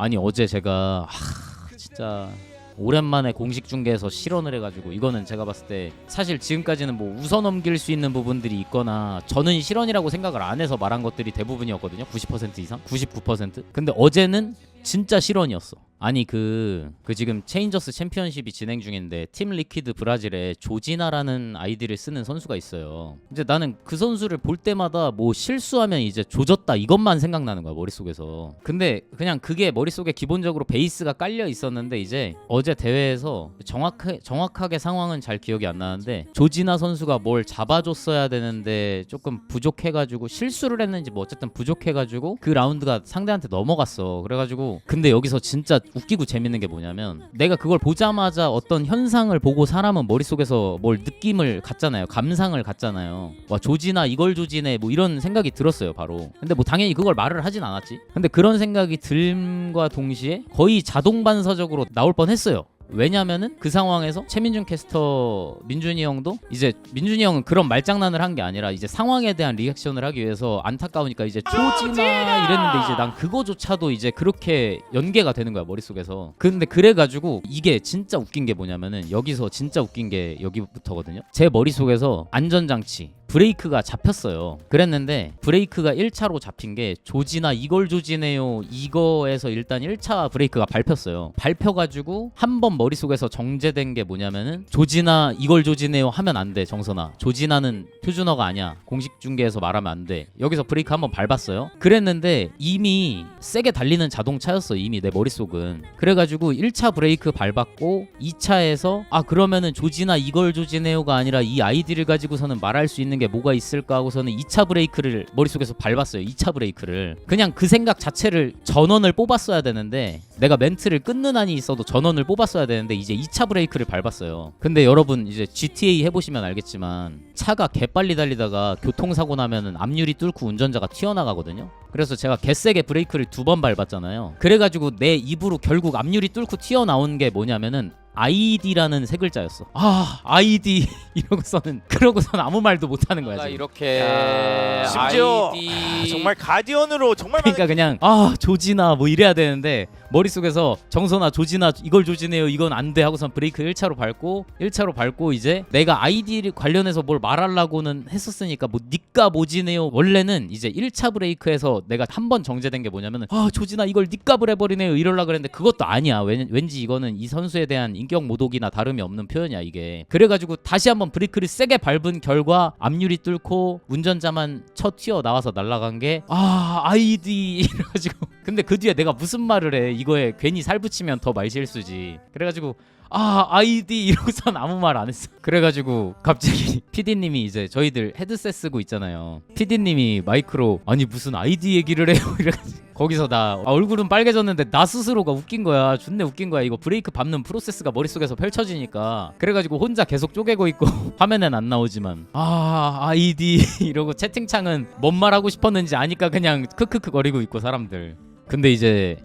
아니 어제 제가 하, 진짜 오랜만에 공식 중계에서 실언을 해가지고 이거는 제가 봤을 때 사실 지금까지는 뭐 웃어 넘길 수 있는 부분들이 있거나 저는 실언이라고 생각을 안 해서 말한 것들이 대부분이었거든요. 90% 이상? 99% 근데 어제는 진짜 실언이었어 아니 그, 그 지금 체인저스 챔피언십이 진행 중인데 팀 리퀴드 브라질에 조지나라는 아이디를 쓰는 선수가 있어요. 이제 나는 그 선수를 볼 때마다 뭐 실수하면 이제 조졌다 이것만 생각나는 거야 머릿속에서. 근데 그냥 그게 머릿속에 기본적으로 베이스가 깔려 있었는데 이제 어제 대회에서 정확하, 정확하게 상황은 잘 기억이 안 나는데 조지나 선수가 뭘 잡아줬어야 되는데 조금 부족해가지고 실수를 했는지 뭐 어쨌든 부족해가지고 그 라운드가 상대한테 넘어갔어. 그래가지고 근데 여기서 진짜 웃기고 재밌는 게 뭐냐면 내가 그걸 보자마자 어떤 현상을 보고 사람은 머릿속에서 뭘 느낌을 갖잖아요. 감상을 갖잖아요. 와 조지나 이걸 조지네 뭐 이런 생각이 들었어요 바로. 근데 뭐 당연히 그걸 말을 하진 않았지. 근데 그런 생각이 들과 동시에 거의 자동 반사적으로 나올 뻔했어요 왜냐면은 그 상황에서 최민준 캐스터 민준이 형도 이제 민준이 형은 그런 말장난을 한 게 아니라 이제 상황에 대한 리액션을 하기 위해서 안타까우니까 이제 조지나 이랬는데 이제 난 그거조차도 이제 그렇게 연계가 되는 거야 머릿속에서 근데 그래가지고 이게 진짜 웃긴 게 뭐냐면은 여기서 진짜 웃긴 게 여기부터거든요 제 머릿속에서 안전장치 브레이크가 잡혔어요. 그랬는데 브레이크가 1차로 잡힌 게 조지나 이걸 조지네요. 이거에서 일단 1차 브레이크가 밟혔어요. 밟혀가지고 한 번 머릿속에서 정제된 게 뭐냐면은 조지나 이걸 조지네요 하면 안 돼. 정선아. 조지나는 표준어가 아니야. 공식 중계에서 말하면 안 돼. 여기서 브레이크 한번 밟았어요. 그랬는데 이미 세게 달리는 자동차였어. 이미 내 머릿속은. 그래가지고 1차 브레이크 밟았고 2차에서 아 그러면은 조지나 이걸 조지네요가 아니라 이 아이디를 가지고서는 말할 수 있는 게 뭐가 있을까 하고서는 2차 브레이크를 머릿속에서 밟았어요. 2차 브레이크를. 그냥 그 생각 자체를 전원을 뽑았어야 되는데 내가 멘트를 끊는 한이 있어도 전원을 뽑았어야 되는데 이제 2차 브레이크를 밟았어요. 근데 여러분 이제 GTA 해보시면 알겠지만 차가 개빨리 달리다가 교통사고 나면은 앞유리 뚫고 운전자가 튀어나가거든요. 그래서 제가 개세게 브레이크를 두 번 밟았잖아요. 그래가지고 내 입으로 결국 앞유리 뚫고 튀어나온 게 뭐냐면은 아이디라는 세 글자였어. 아 아이디 이러고서는 그러고서는 아무 말도 못 하는 거야. 가 지금. 이렇게 야, 심지어 아이디 아, 정말 가디언으로 정말 그러니까 그냥 아 조지나 뭐 이래야 되는데 머릿속에서 정선아 조지나 이걸 조지네요 이건 안 돼 하고선 브레이크 1차로 밟고 1차로 밟고 이제 내가 아이디 관련해서 뭘 말하려고는 했었으니까 뭐 니까 뭐지네요 원래는 이제 1차 브레이크에서 내가 한 번 정제된 게 뭐냐면은 아 조지나 이걸 니값을 해버리네요 이럴라 그랬는데 그것도 아니야 왠, 왠지 이거는 이 선수에 대한 인격 모독이나 다름이 없는 표현이야 이게. 그래가지고 다시 한번 브레이크를 세게 밟은 결과 앞유리 뚫고 운전자만 쳐 튀어 나와서 날아간 게 아 아이디. 이래가지고 근데 그 뒤에 내가 무슨 말을 해? 이거에 괜히 살 붙이면 더 말실수지. 그래가지고 아 아이디 이러고선 아무 말 안 했어. 그래가지고 갑자기 PD님이 이제 저희들 헤드셋 쓰고 있잖아요. PD님이 마이크로 아니 무슨 아이디 얘기를 해요? 이래가지고 거기서 나 아, 얼굴은 빨개졌는데 나 스스로가 웃긴 거야. 존내 웃긴 거야. 이거 브레이크 밟는 프로세스가 머릿속에서 펼쳐지니까. 그래가지고 혼자 계속 쪼개고 있고 화면엔 안 나오지만 아 아이디. 이러고 채팅창은 뭔 말 하고 싶었는지 아니까 그냥 크크크 거리고 있고 사람들 근데 이제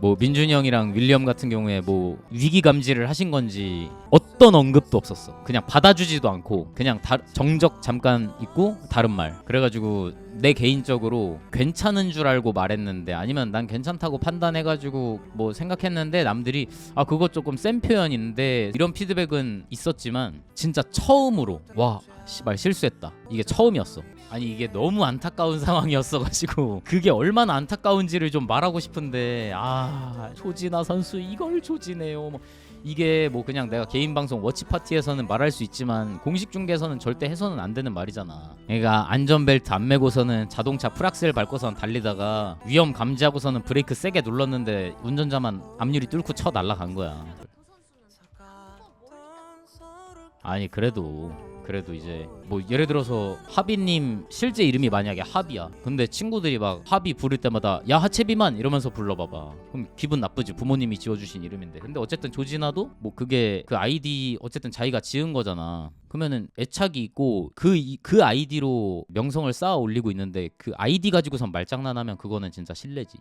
뭐 민준이 형이랑 윌리엄 같은 경우에 뭐 위기 감지를 하신 건지 어떤 언급도 없었어. 그냥 받아주지도 않고 그냥 다, 정적 잠깐 있고 다른 말. 그래가지고 내 개인적으로 괜찮은 줄 알고 말했는데 아니면 난 괜찮다고 판단해가지고 뭐 생각했는데 남들이 아 그거 조금 센 표현인데 이런 피드백은 있었지만 진짜 처음으로 와 씨발 실수했다. 이게 처음이었어. 아니 이게 너무 안타까운 상황이었어가지고 그게 얼마나 안타까운지를 좀 말하고 싶은데 아 조지나 선수 이걸 조지네요. 뭐 이게 뭐 그냥 내가 개인 방송 워치 파티에서는 말할 수 있지만 공식 중계에서는 절대 해서는 안 되는 말이잖아. 그러니까 안전벨트 안 매고서는 자동차 프락셀 밟고선 달리다가 위험 감지하고서는 브레이크 세게 눌렀는데 운전자만 앞유리 뚫고 쳐 날라간 거야. 아니 그래도 그래도 이제 뭐 예를 들어서 하비님 실제 이름이 만약에 하비야. 근데 친구들이 막 하비 부를 때마다 야 하체비만 이러면서 불러봐봐. 그럼 기분 나쁘지. 부모님이 지어주신 이름인데. 근데 어쨌든 조진아도 뭐 그게 그 아이디 어쨌든 자기가 지은 거잖아. 그러면은 애착이 있고 그 그 아이디로 명성을 쌓아 올리고 있는데 그 아이디 가지고선 말장난하면 그거는 진짜 실례지